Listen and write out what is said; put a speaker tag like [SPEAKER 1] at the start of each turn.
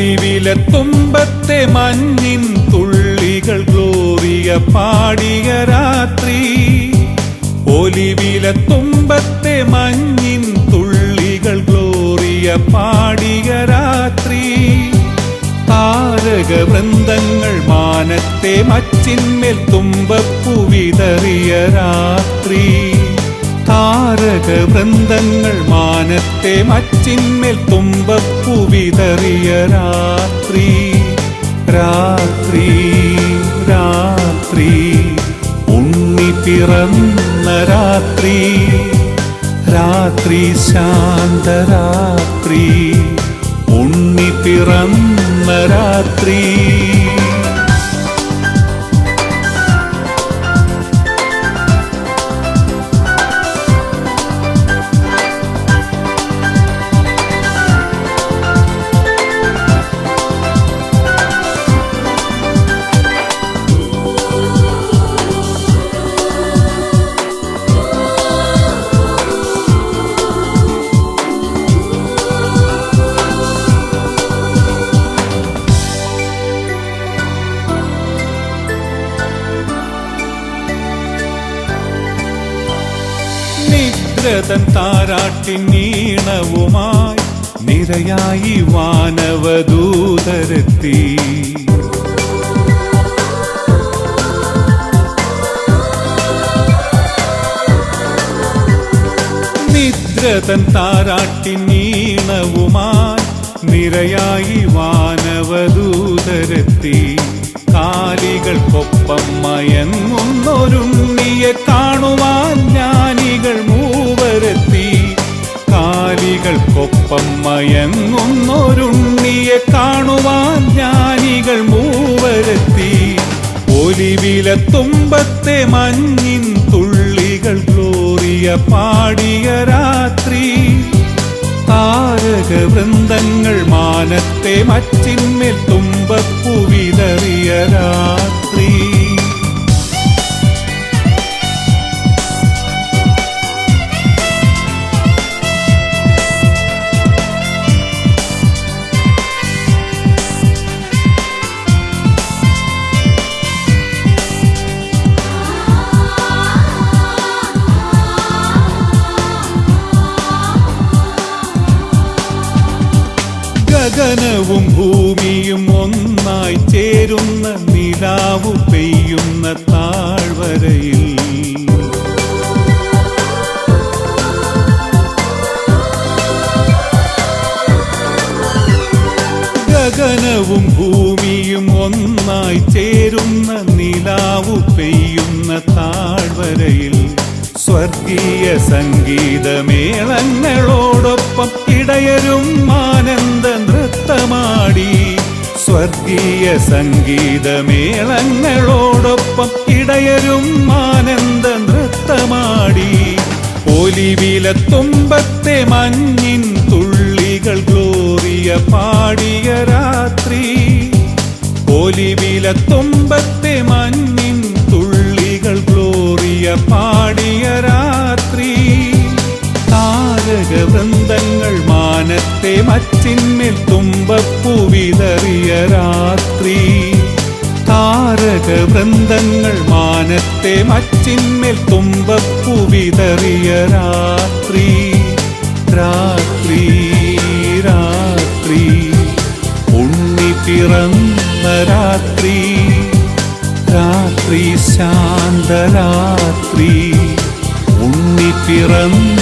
[SPEAKER 1] ഒലിവിലെ തുമ്പത്തെ മഞ്ഞിൻ തുള്ളികൾ ഗ്ലോറിയ പാടിയ രാത്രി. ഒലിവിലെ തുമ്പത്തെ മഞ്ഞിൻ തുള്ളികൾ ഗ്ലോറിയ പാടിയ രാത്രി. താരക വൃന്ദങ്ങൾ മാനത്തെ മച്ചിന്മേൽ തുമ്പപ്പുവിതറിയ രാത്രി. താരക വൃന്ദങ്ങൾ മാനത്തെ മച്ചിന്മേൽ തുമ്പപ്പൂ വിതറിയ രാത്രി. രാത്രി രാത്രി ഉണ്ണി പിറന്ന രാത്രി. രാത്രി ശാന്തരാത്രി ഉണ്ണി പിറന്ന രാത്രി. നിദ്രതൻ താരാട്ടിൻ നീണവുമായി നിരയായി വാനവദൂതരത്തി. നിദ്രതൻ താരാട്ടിൻ നീണവുമായി നിരയായി വാനവദൂതരത്തി. കാലികൾക്കൊപ്പം മയങ്ങുന്നൊരുണ്ണിയെ കാണുവാൻ കാലികൾക്കൊപ്പം മയങ്ങുന്നൊരുണ്ണിയെ കാണുവാൻ ജ്ഞാനികൾ മൂവരെത്തി. ഒലിവില തുമ്പത്തെ മഞ്ഞിൻ തുള്ളികൾ ഗ്ലോറിയ പാടിയ ഗഗനവും ഭൂമിയും ഒന്നായി ചേരുന്ന നിലാവു പെയ്യുന്ന താഴ്വരയിൽ. ഗഗനവും ഭൂമിയും ഒന്നായി ചേരുന്ന നിലാവു പെയ്യുന്ന താഴ്വരയിൽ. സ്വർഗീയ സംഗീതമേളങ്ങളോടൊപ്പം ഇടയരും ആനന്ദ നൃത്തമാടി സ്വർഗീയ സംഗീതമേളങ്ങളോടൊപ്പം ഇടയരും ആനന്ദ നൃത്തമാടി. ഒലിവില തുമ്പത്തെ മഞ്ഞിൻ തുള്ളികൾ ഗ്ലോറിയ പാടിയ രാത്രി. ഒലിവിലത്തുമ്പത്തെ മഞ്ഞിൻ തുള്ളികൾ ഗ്ലോറിയ പാടിയ രാത്രി. താരക വൃന്ദങ്ങൾ മാനത്തെ മറ്റിന്മിൽ തുമ്പപ്പൂവിതറിയ രാത്രി. താരക വൃന്ദങ്ങൾ മാനത്തെ മറ്റിന്മിൽ തുമ്പപ്പൂവിതറിയ രാത്രി. രാത്രി രാത്രി ഉണ്ണി പിറന്ന രാത്രി. രാത്രി ശാന്തരാത്രി. ഉണ്ണി പിറന്ന